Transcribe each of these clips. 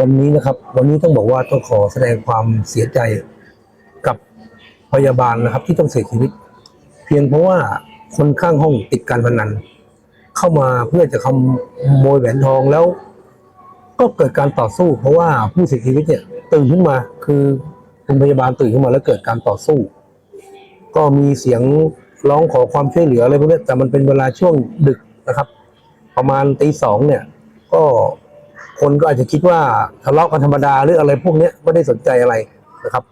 วันนี้นะครับ วันนี้ต้องบอกว่าต้องขอแสดงความเสียใจกับพยาบาลนะครับ ที่ต้องเสียชีวิต เพียงเพราะว่าคนข้างห้องติดการพนัน เข้ามาเพื่อจะขโมยแหวนทองแล้ว ก็เกิดการต่อสู้ เพราะว่าผู้เสียชีวิตเนี่ยตื่นขึ้นมาคือคุณพยาบาลตื่นขึ้นมาแล้วเกิดการต่อสู้ ก็มีเสียงร้องขอความช่วยเหลืออะไรพวกนี้แต่มันเป็นเวลาช่วงดึกนะครับ ประมาณตีสองเนี่ย ก็ คนก็อาจจะคิดว่าทะเลาะกันธรรมดาหรืออะไรพวกเนี้ยไม่ได้สนใจอะไรนะครับ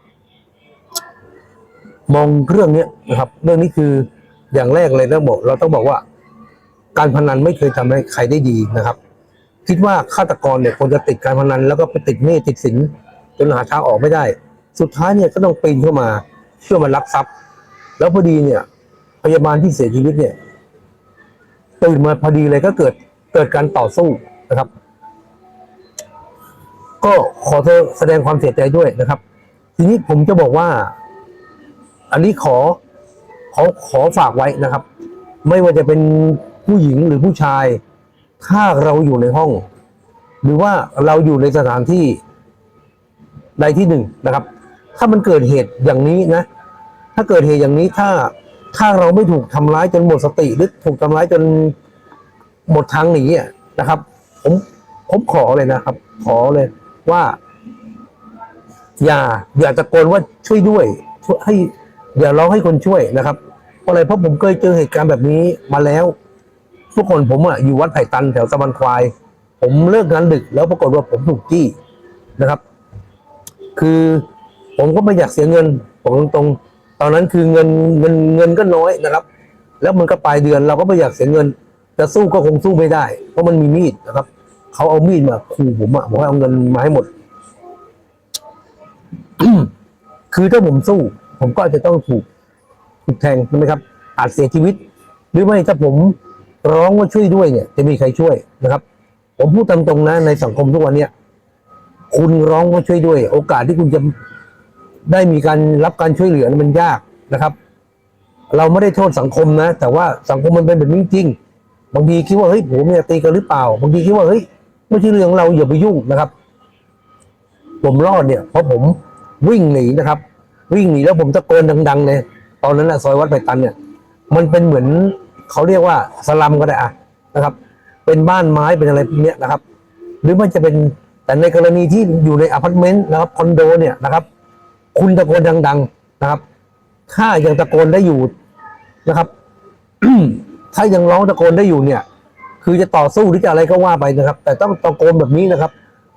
มองเรื่องเนี้ยนะครับ เรื่องนี้คืออย่างแรกเลยนะบอกเราต้องบอกว่า การพนันไม่เคยทำให้ใครได้ดีนะครับ คิดว่าฆาตกรเนี่ยควรจะติดการพนัน แล้วก็ไปติดหนี้ติดสินจนหาทางออกไม่ได้ สุดท้ายเนี่ยก็ต้องปีนเข้ามาเพื่อมาลักทรัพย์ แล้วพอดีเนี่ย พยาบาลที่เสียชีวิตเนี่ยตื่นมาพอดีเลยก็เกิดเกิดการต่อสู้นะครับ ก็ขอแสดงความเสียใจด้วยนะครับ ทีนี้ผมจะบอกว่า อันนี้ขอขอขอฝากไว้นะครับ ไม่ว่าจะเป็นผู้หญิงหรือผู้ชาย ถ้าเราอยู่ในห้อง หรือว่าเราอยู่ในสถานที่ใดที่หนึ่งนะครับ ถ้ามันเกิดเหตุอย่างนี้นะ ถ้าเกิดเหตุอย่างนี้ถ้าถ้าเราไม่ถูกทำร้ายจนหมดสติหรือถูกทำร้ายจนหมดทางหนีอะนะครับ ผมผมขอเลยนะครับ ขอเลย ว่า อย่า อย่าตะโกนว่าช่วยด้วยช่วยให้อย่าร้องให้คนช่วยนะครับเพราะอะไรเพราะผมเคยเจอเหตุการณ์แบบนี้มาแล้ว ทุกคนผมอะอยู่วัดไผ่ตันแถวสะบันควาย ผมเลิกงานดึก แล้วปรากฏว่าผมถูกจี้นะครับ คือผมก็ไม่อยากเสียเงินผมตรงๆ ตอนนั้นคือเงินเงินเงินก็น้อยนะครับ แล้วมันก็ปลายเดือนเราก็ไม่อยากเสียเงินจะสู้ก็คงสู้ไม่ได้ เพราะมันมีมีดนะครับ เขาเอามีดมาขู่ผมอะบอกให้เอาเงินมาให้หมด คือถ้าผมสู้ ผมก็จจะต้องถูกถูกแทงใช่ไหมครับอาจเสียชีวิต หรือไม่ถ้าผมร้องว่าช่วยด้วยเนี่ย จะมีใครช่วยนะครับ ผมพูดตามตรงนะ ในสังคมทุกวันเนี้ยคุณร้องว่าช่วยด้วย โอกาสที่คุณจะได้มีการรับการช่วยเหลือมันยากนะครับ เราไม่ได้โทษสังคมนะ แต่ว่าสังคมมันเป็นแบบนี้จริง บางทีคิดว่าเฮ้ยผมเนี่ยตีกันหรือเปล่า บางทีคิดว่าเฮ้ย ไม่ใช่เรื่องเราอย่าไปยุ่งนะครับ ผมรอดเนี่ย เพราะผมวิ่งหนีนะครับ วิ่งหนีแล้วผมตะโกนดัง ๆ เลย ตอนนั้นนะซอยวัดไผ่ตันเนี่ย มันเป็นเหมือนเขาเรียกว่าสลัมก็ได้อะนะครับ เป็นบ้านไม้เป็นอะไรเนี้ยนะครับ หรือมันจะเป็นแต่ในกรณีที่อยู่ในอพาร์ตเมนต์นะครับคอนโดเนี่ยนะครับ คุณตะโกนดัง ๆนะครับ ถ้ายังตะโกนได้อยู่นะครับ ถ้ายังร้องตะโกนได้อยู่เนี่ย คือจะต่อสู้หรือจะอะไรก็ว่าไปนะครับ แต่ต้องตะโกนแบบนี้นะครับ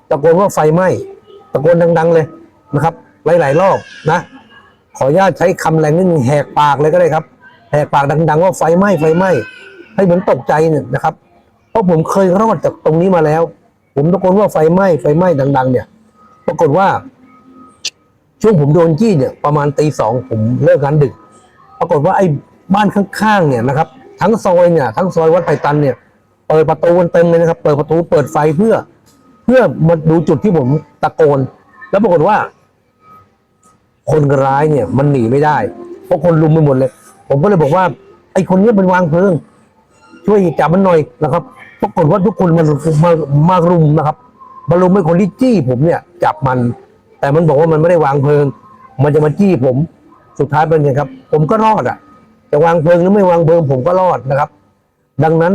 ตะโกนว่าไฟไหม้ตะโกนดัง ๆ เลยนะครับ หลาย ๆ รอบนะ ขออนุญาตใช้คำแรงนิดนึงแหกปากเลยก็ได้ครับแหกปากดัง ๆ ว่าไฟไหม้ไฟไหม้ให้เหมือนตกใจเนี่ยนะครับ เพราะผมเคยรอดจากตรงนี้มาแล้ว ผมตะโกนว่าไฟไหม้ไฟไหม้ดัง ๆ เนี่ย ปรากฏว่า ช่วงผมโดนจี้เนี่ยประมาณตีสองผมเลิกงานดึก ปรากฏว่าไอ้บ้านข้างๆเนี่ยนะครับ ทั้งซอยเนี่ยทั้งซอยวัดไผ่ตันเนี่ย เปิดประตูกันเต็มเลยนะครับ เปิดประตูเปิดไฟเพื่อ เพื่อมาดูจุดที่ผมตะโกน แล้วปรากฏว่า คนร้ายเนี่ยมันหนีไม่ได้ เพราะคนลุมไปหมดเลย ผมก็เลยบอกว่า ไอ้คนนี้ยเป็นวางเพลิง ช่วยจับมันหน่อยนะครับปรากฏว่าทุกคนมันมามารุมนะครับมารุมไอ้คนที่จี้ผมเนี่ย จับมัน แต่มันบอกว่ามันไม่ได้วางเพลิง มันจะมาจี้ผมสุดท้ายเป็นไงครับ ผมก็รอดอะจะวางเพลิงหรือไม่วางเพลิงผมก็รอดนะครับ ดังนั้น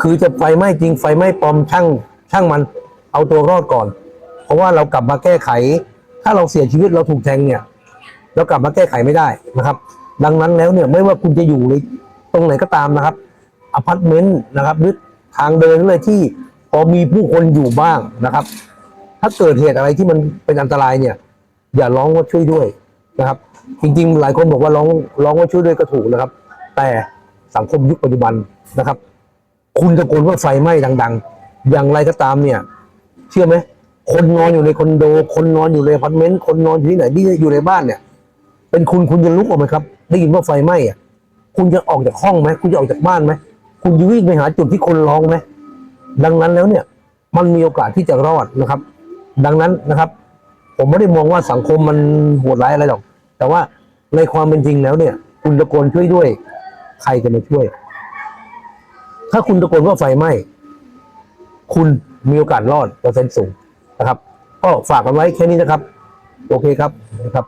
คือจะไฟไหม้จริงไฟไหม้ปลอมช่างช่างมันเอาตัวรอดก่อน เพราะว่าเรากลับมาแก้ไข ถ้าเราเสียชีวิตเราถูกแทงเนี่ย เรากลับมาแก้ไขไม่ได้นะครับ ดังนั้นแล้วเนี่ยไม่ว่าคุณจะอยู่ในตรงไหนก็ตามนะครับอพาร์ตเมนต์นะครับหรือทางเดินเลยที่พอมีผู้คนอยู่บ้างนะครับ ถ้าเกิดเหตุอะไรที่มันเป็นอันตรายเนี่ย อย่าร้องว่าช่วยด้วยนะครับ จริงๆ หลายคนบอกว่าร้องร้องว่าช่วยด้วยก็ถูกนะครับ แต่สังคมยุคปัจจุบันนะครับ คุณตะโกนว่าไฟไหม้ดัง ๆ อย่างไรก็ตามเนี่ย เชื่อไหมคนนอนอยู่ในคอนโด คนนอนอยู่ในอพาร์ตเมนต์คนนอนอยู่ที่ไหนที่อยู่ในบ้านเนี่ย เป็นคุณคุณจะลุกออกไหมครับ ได้ยินว่าไฟไหม้อะคุณจะออกจากห้องไหมคุณจะออกจากบ้านไหมคุณจะวิ่งไปหาจุดที่คนร้องไหมดังนั้นแล้วเนี่ย มันมีโอกาสที่จะรอดนะครับ ดังนั้นนะครับ ผมไม่ได้มองว่าสังคมมันโหดร้ายอะไรหรอก แต่ว่าในความเป็นจริงแล้วเนี่ย คุณตะโกนช่วยด้วย ใครจะมาช่วย ถ้าคุณตะโกนว่าไฟไหม้คุณมีโอกาสรอดเปอร์เซ็นต์สูงนะครับ ก็ฝากกันไว้แค่นี้นะครับ โอเคครับครับ